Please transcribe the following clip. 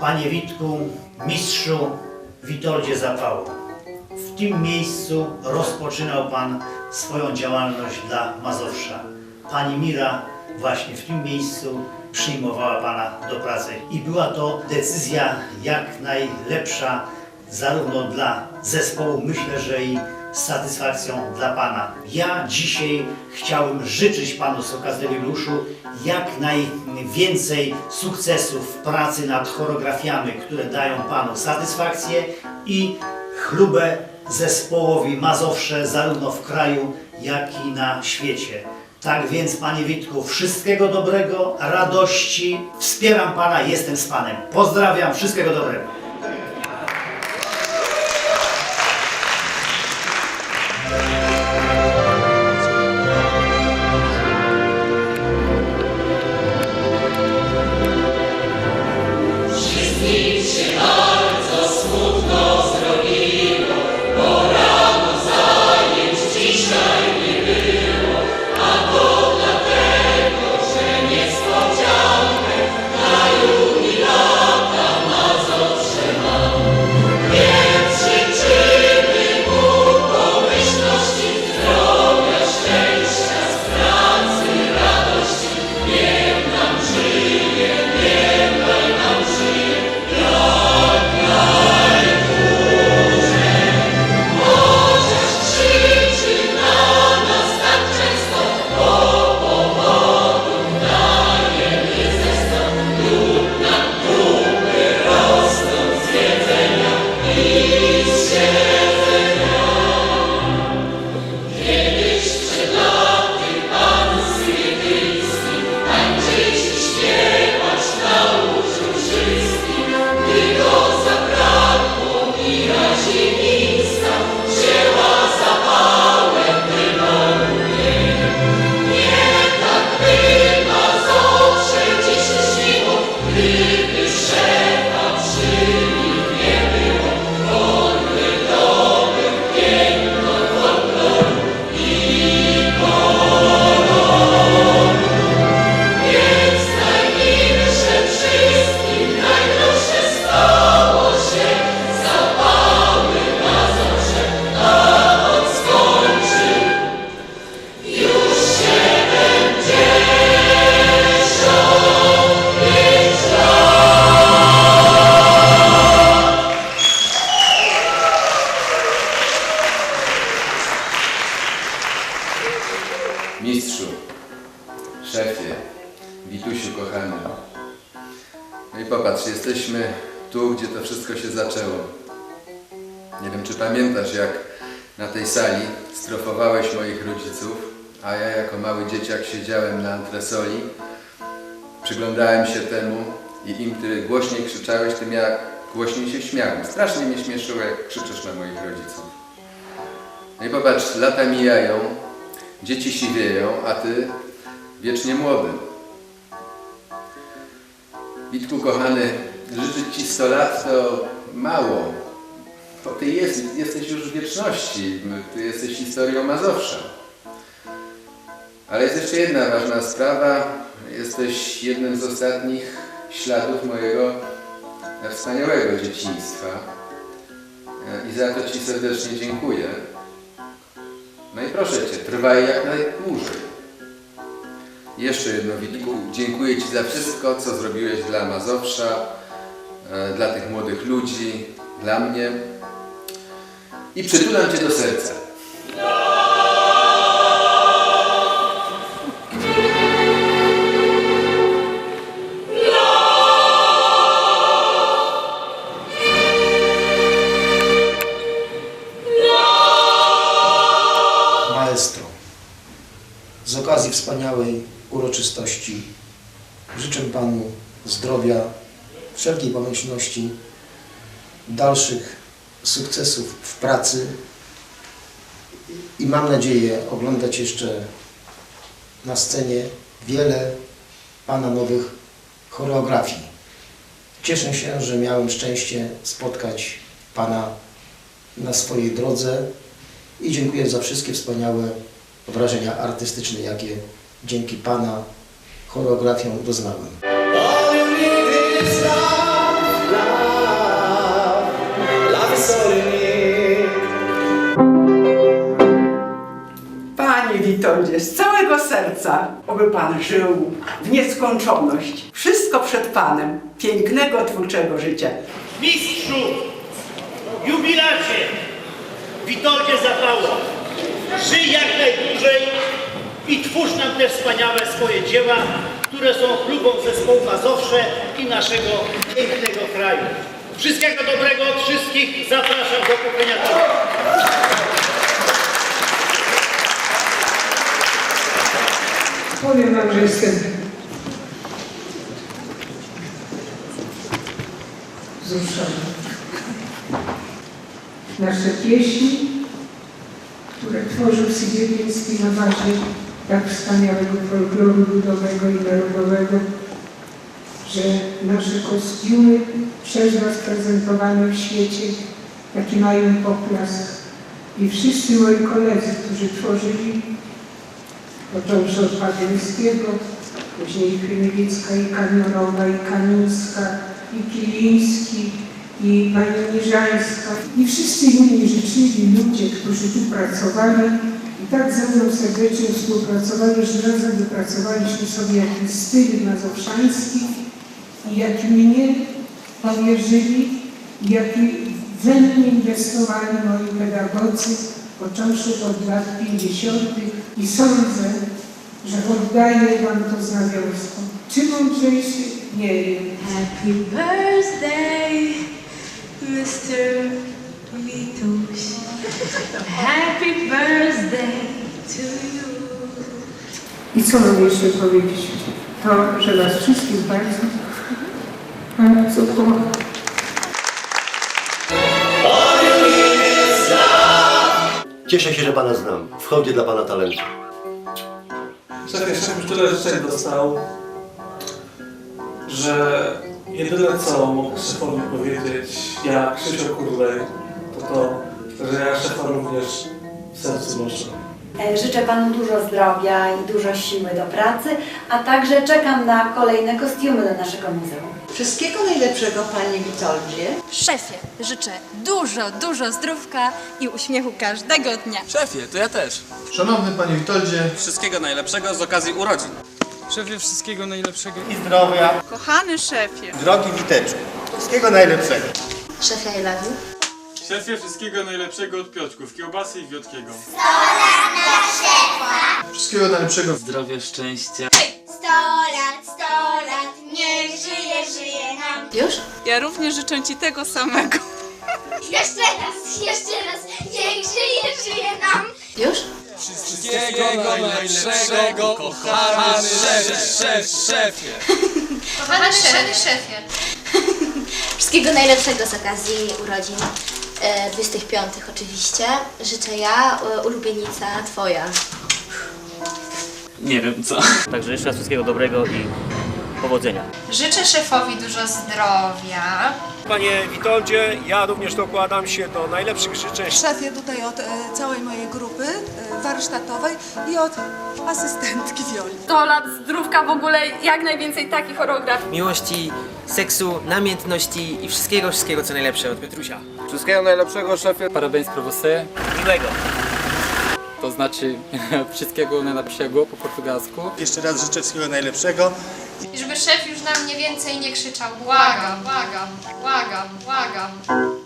Panie Witku, mistrzu Witoldzie Zapało, w tym miejscu rozpoczynał Pan swoją działalność dla Mazowsza. Pani Mira właśnie w tym miejscu przyjmowała Pana do pracy i była to decyzja jak najlepsza zarówno dla zespołu, myślę, że i z satysfakcją dla Pana. Ja dzisiaj chciałem życzyć Panu z okazji jubileuszu jak najwięcej sukcesów w pracy nad choreografiami, które dają Panu satysfakcję i chlubę zespołowi Mazowsze zarówno w kraju, jak i na świecie. Tak więc, Panie Witku, wszystkiego dobrego, radości. Wspieram Pana, jestem z Panem. Pozdrawiam, wszystkiego dobrego. Tu, gdzie to wszystko się zaczęło. Nie wiem, czy pamiętasz, jak na tej sali strofowałeś moich rodziców, a ja jako mały dzieciak siedziałem na antresoli, przyglądałem się temu i im ty głośniej krzyczałeś, tym ja głośniej się śmiałem. Strasznie mnie śmieszyło, jak krzyczysz na moich rodziców. No i popatrz, lata mijają, dzieci siwieją, a ty wiecznie młody. Witku kochany, życzyć ci 100 lat to mało, bo ty jest, jesteś już w wieczności, ty jesteś historią Mazowsza. Ale jest jeszcze jedna ważna sprawa, jesteś jednym z ostatnich śladów mojego wspaniałego dzieciństwa i za to ci serdecznie dziękuję. No i proszę Cię, trwaj jak najdłużej. Jeszcze jedno, Witku, dziękuję Ci za wszystko, co zrobiłeś dla Mazowsza, dla tych młodych ludzi, dla mnie. I przytulam Cię do serca. maestro. Z okazji wspaniałej uroczystości życzę Panu zdrowia, wszelkiej pomyślności, dalszych sukcesów w pracy i mam nadzieję oglądać jeszcze na scenie wiele Pana nowych choreografii. Cieszę się, że miałem szczęście spotkać Pana na swojej drodze i dziękuję za wszystkie wspaniałe wrażenia artystyczne, jakie dzięki Pana choreografiom doznałem. Witoldzie, z całego serca, oby Pan żył w nieskończoność. Wszystko przed Panem, pięknego, twórczego życia. Mistrzu, jubilacie, Witoldzie Zapało, żyj jak najdłużej i twórz nam te wspaniałe swoje dzieła, które są chlubą zespołu Mazowsze i naszego pięknego kraju. Wszystkiego dobrego od wszystkich. Zapraszam do kupienia Powiem Wam, że jestem wzruszony. Nasze pieśni, które tworzył Sybiewiński na bazie tak wspaniałego folkloru ludowego i narodowego, że nasze kostiumy przez Was prezentowane w świecie, jaki mają poklask. I wszyscy moi koledzy, którzy tworzyli począwszy od Paderewskiego, później Kryniewiecka i Kamiorowa i Kamińska i Kiliński i pani Niżańska i wszyscy inni życzliwi ludzie, którzy tu pracowali tak ze mną serdecznie współpracowali, że razem wypracowaliśmy sobie jakiś styl mazowszański jaki mnie powierzyli jaki we mnie inwestowali moi pedagodzy, począwszy od lat 50. i sądzę, że oddaję Wam to znamiotko. Czy mądrzejszy? Nie wiem. Happy birthday, Mr. Vituś. Happy birthday. I co mam jeszcze powiedzieć? To, że Was wszystkich bardzo, bardzo kocham. Cieszę się, że Pana znam. W hołdzie dla Pana talentu. Już tyle życzeń dostał, że jedyne co mógł szefowi powiedzieć, ja Krzysio Kurlej, to to, że ja szefa również w sercu. E, Życzę Panu dużo zdrowia i dużo siły do pracy, a także czekam na kolejne kostiumy do naszego muzeum. Wszystkiego najlepszego Panie Witoldzie. Szefie, życzę dużo, dużo zdrówka i uśmiechu każdego dnia. Szefie, to ja też. Szanowny Panie Witoldzie, Wszystkiego najlepszego z okazji urodzin. szefie wszystkiego najlepszego. I zdrowia. Kochany szefie. Drogi Witeczku. Wszystkiego najlepszego. Szefie, I love you. Szefie wszystkiego najlepszego od Piotrków, kiełbasy i wiotkiego. Wszystkiego najlepszego. Zdrowia, szczęścia. Sto lat, sto lat, niech żyje, żyje nam. Już? Ja również życzę Ci tego samego. Jeszcze raz, jeszcze raz, niech żyje, żyje nam. Już? Wszystkiego najlepszego, kochany szef, szef, szefie. Kochany szefie. szefie. Wszystkiego najlepszego z okazji urodzin. E, 25 oczywiście. Życzę ja, e, ulubienica twoja. Nie wiem co. Także jeszcze raz wszystkiego dobrego i powodzenia. Życzę szefowi dużo zdrowia. Panie Witoldzie, ja również dokładam się do najlepszych życzeń. Szefie tutaj od e, całej mojej grupy e, warsztatowej i od asystentki Wioli. 100 lat zdrówka w ogóle, jak najwięcej takich choreografii. Miłości, seksu, namiętności i wszystkiego, wszystkiego co najlepsze od Piotrusia. Wszystkiego najlepszego, szefie. Parabéns pra você. Miłego. To znaczy wszystkiego najlepszego po portugalsku. Jeszcze raz życzę wszystkiego najlepszego. I żeby szef już na mnie więcej nie krzyczał. Błagam, błagam, błagam, błagam.